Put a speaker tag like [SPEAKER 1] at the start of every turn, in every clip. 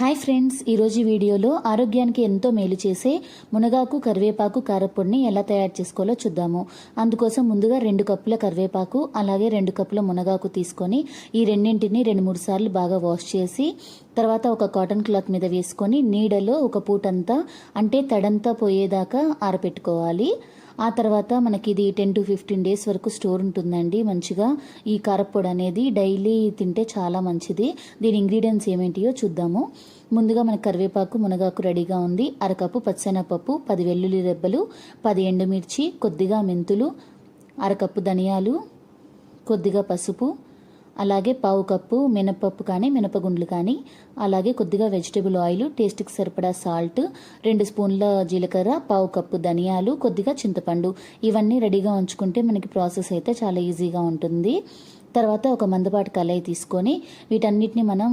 [SPEAKER 1] Hi friends ఈరోజు వీడియోలో ఆరోగ్యానికి ఎంతో మేలు చేసే మునగాకు కరివేపాకు కారపొడిని ఎలా తయారు చేసుకోవాలో చూద్దాము. అందుకోసం ముందుగా రెండు కప్పుల కరివేపాకు అలాగే రెండు కప్పుల మునగాకు తీసుకొని ఈ రెండింటిని రెండు మూడు సార్లు బాగా వాష్ చేసి తర్వాత ఒక కాటన్ క్లాత్ మీద వేసుకొని నీడలో ఒక పూటంతా అంటే తడంతా పోయేదాకా ఆరపెట్టుకోవాలి. ఆ తర్వాత మనకి ఇది టెన్ టు ఫిఫ్టీన్ డేస్ వరకు స్టోర్ ఉంటుందండి. మంచిగా ఈ కారప్పొడి అనేది డైలీ తింటే చాలా మంచిది. దీని ఇంగ్రీడియంట్స్ ఏమేంటియో చూద్దాము. ముందుగా మన కరివేపాకు మునగాకు రెడీగా ఉంది. అరకప్పు పచ్చెనపప్పు పది వెల్లుల్లి రెబ్బలు పది ఎండుమిర్చి కొద్దిగా మెంతులు అరకప్పు ధనియాలు కొద్దిగా పసుపు అలాగే పావు కప్పు మినపప్పు కానీ మినపగుండ్లు కానీ అలాగే కొద్దిగా వెజిటేబుల్ ఆయిల్ టేస్ట్కి సరిపడా సాల్ట్ రెండు స్పూన్ల జీలకర్ర పావు కప్పు ధనియాలు కొద్దిగా చింతపండు. ఇవన్నీ రెడీగా ఉంచుకుంటే మనకి ప్రాసెస్ అయితే చాలా ఈజీగా ఉంటుంది. తర్వాత ఒక మందపాటి కళాయి తీసుకొని వీటన్నిటిని మనం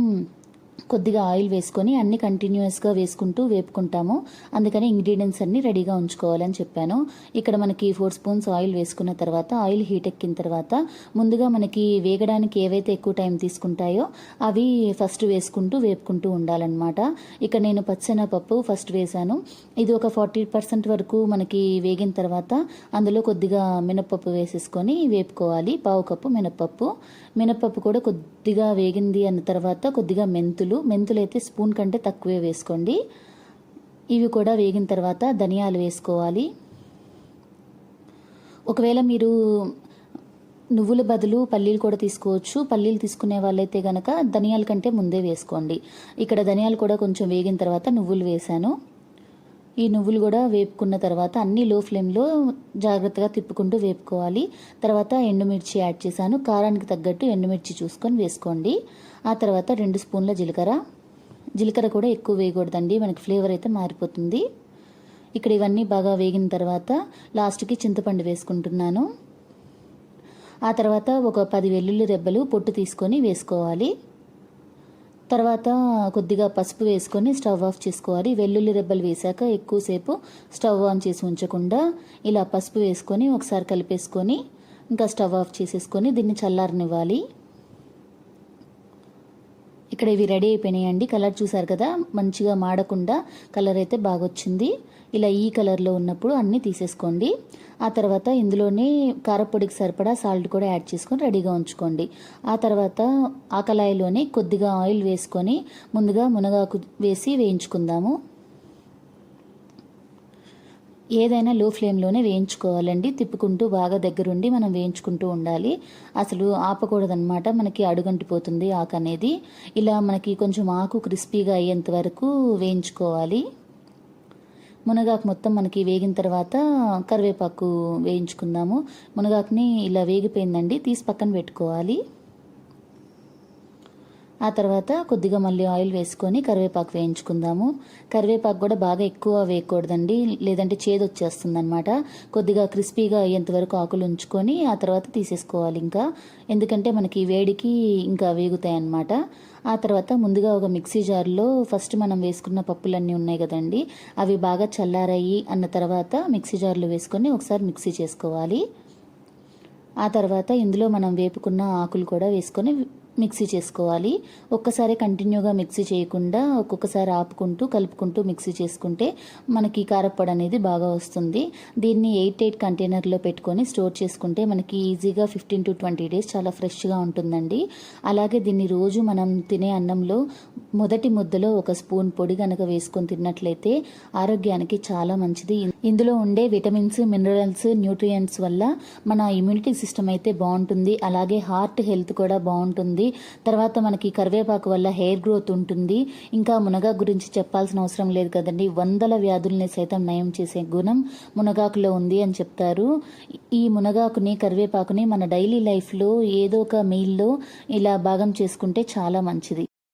[SPEAKER 1] కొద్దిగా ఆయిల్ వేసుకొని అన్ని కంటిన్యూస్గా వేసుకుంటూ వేపుకుంటాము. అందుకని ఇంగ్రీడియంట్స్ అన్ని రెడీగా ఉంచుకోవాలని చెప్పాను. ఇక్కడ మనకి ఫోర్ స్పూన్స్ ఆయిల్ వేసుకున్న తర్వాత ఆయిల్ హీట్ ఎక్కిన తర్వాత ముందుగా మనకి వేగడానికి ఏవైతే ఎక్కువ టైం తీసుకుంటాయో అవి ఫస్ట్ వేసుకుంటూ వేపుకుంటూ ఉండాలన్నమాట. ఇక్కడ నేను పప్పు ఫస్ట్ వేశాను ఇది ఒక ఫార్టీ పర్సెంట్ వరకు మనకి వేగిన తర్వాత అందులో కొద్దిగా మినపప్పు వేసేసుకొని వేపుకోవాలి. పావు కప్పు మినపప్పు మినపప్పు కూడా కొద్దిగా వేగింది అన్న తర్వాత కొద్దిగా మెంతులు మెంతులు మెంతులు అయితే స్పూన్ కంటే తక్కువే వేసుకోండి. ఇవి కూడా వేగిన తర్వాత ధనియాలు వేసుకోవాలి. ఒకవేళ మీరు నువ్వుల బదులు పల్లీలు కూడా తీసుకోవచ్చు. పల్లీలు తీసుకునే వాళ్ళైతే కనుక ధనియాల కంటే ముందే వేసుకోండి. ఇక్కడ ధనియాలు కూడా కొంచెం వేగిన తర్వాత నువ్వులు వేశాను. ఈ నువ్వులు కూడా వేపుకున్న తర్వాత అన్ని లో ఫ్లేమ్లో జాగ్రత్తగా తిప్పుకుంటూ వేపుకోవాలి. తర్వాత ఎండుమిర్చి యాడ్ చేశాను. కారానికి తగ్గట్టు ఎండుమిర్చి చూసుకొని వేసుకోండి. ఆ తర్వాత రెండు స్పూన్ల జీలకర్ర. జీలకర్ర కూడా ఎక్కువ వేయకూడదండి. మనకి ఫ్లేవర్ అయితే మారిపోతుంది. ఇక్కడ ఇవన్నీ బాగా వేగిన తర్వాత లాస్ట్కి చింతపండు వేసుకుంటున్నాను. ఆ తర్వాత ఒక పది వెల్లుల్లి రెబ్బలు పొట్టు తీసుకొని వేసుకోవాలి. తర్వాత కొద్దిగా పసుపు వేసుకొని స్టవ్ ఆఫ్ చేసుకోవాలి. వెల్లుల్లి రెబ్బలు వేశాక ఎక్కువసేపు స్టవ్ ఆన్ చేసి ఉంచకుండా ఇలా పసుపు వేసుకొని ఒకసారి కలిపేసుకొని ఇంకా స్టవ్ ఆఫ్ చేసేసుకొని దీన్ని చల్లారనివ్వాలి. ఇక్కడ ఇవి రెడీ అయిపోయినాయండి. కలర్ చూసారు కదా? మంచిగా మాడకుండా కలర్ అయితే బాగా వచ్చింది ఇలా ఈ కలర్లో ఉన్నప్పుడు అన్నీ తీసేసుకోండి. ఆ తర్వాత ఇందులోనే కారపొడికి సరిపడా సాల్ట్ కూడా యాడ్ చేసుకొని రెడీగా ఉంచుకోండి. ఆ తర్వాత ఆ కళాయిలోనే కొద్దిగా ఆయిల్ వేసుకొని ముందుగా మునగాకు వేసి వేయించుకుందాము. ఏదైనా లో ఫ్లేమ్లోనే వేయించుకోవాలండి. తిప్పుకుంటూ బాగా దగ్గరుండి మనం వేయించుకుంటూ ఉండాలి. అసలు ఆపకూడదనమాట మనకి అడుగంటిపోతుంది ఆకు అనేది ఇలా మనకి కొంచెం ఆకు క్రిస్పీగా అయ్యేంత వరకు వేయించుకోవాలి. మునగాకు మొత్తం మనకి వేగిన తర్వాత కరివేపాకు వేయించుకుందాము. మునగాకుని ఇలా వేగిపోయిందండి. తీసి పక్కన పెట్టుకోవాలి. ఆ తర్వాత కొద్దిగా మళ్ళీ ఆయిల్ వేసుకొని కరివేపాకు వేయించుకుందాము. కరివేపాకు కూడా బాగా ఎక్కువ వేయకూడదండి లేదంటే చేదు వచ్చేస్తుంది అనమాట కొద్దిగా క్రిస్పీగా అయ్యేంత వరకు ఆకులు ఉంచుకొని ఆ తర్వాత తీసేసుకోవాలి ఇంకా. ఎందుకంటే మనకి వేడికి ఇంకా వేగుతాయి అన్నమాట ఆ తర్వాత ముందుగా ఒక మిక్సీ జార్లో ఫస్ట్ మనం వేసుకున్న పప్పులన్నీ ఉన్నాయి కదండి అవి బాగా చల్లారయ్యి అన్న తర్వాత మిక్సీ జార్లో వేసుకొని ఒకసారి మిక్సీ చేసుకోవాలి. ఆ తర్వాత ఇందులో మనం వేపుకున్న ఆకులు కూడా వేసుకొని మిక్సీ చేసుకోవాలి. ఒక్కసారి కంటిన్యూగా మిక్సీ చేయకుండా ఒక్కొక్కసారి ఆపుకుంటూ కలుపుకుంటూ మిక్సీ చేసుకుంటే మనకి కారప్పొడి అనేది బాగా వస్తుంది. దీన్ని ఎయిట్ ఎయిట్ కంటైనర్లో పెట్టుకొని స్టోర్ చేసుకుంటే మనకి ఈజీగా ఫిఫ్టీన్ టు ట్వంటీ డేస్ చాలా ఫ్రెష్గా ఉంటుందండి. అలాగే దీన్ని రోజు మనం తినే అన్నంలో మొదటి ముద్దలో ఒక స్పూన్ పొడి కనుక వేసుకొని తిన్నట్లయితే ఆరోగ్యానికి చాలా మంచిది. ఇందులో ఉండే విటమిన్స్ మినరల్స్ న్యూట్రియంట్స్ వల్ల మన ఇమ్యూనిటీ సిస్టమ్ అయితే బాగుంటుంది. అలాగే హార్ట్ హెల్త్ కూడా బాగుంటుంది. ఉంటుంది. తర్వాత మనకి కరివేపాకు వల్ల హెయిర్ గ్రోత్ ఉంటుంది. ఇంకా మునగా గురించి చెప్పాల్సిన అవసరం లేదు కదండి. వందల వ్యాధుల్ని సైతం నయం చేసే గుణం మునగాకులో ఉంది అని చెప్తారు. ఈ మునగాకుని కరివేపాకుని మన డైలీ లైఫ్లో ఏదో ఒక మీల్లో ఇలా భాగం చేసుకుంటే చాలా మంచిది.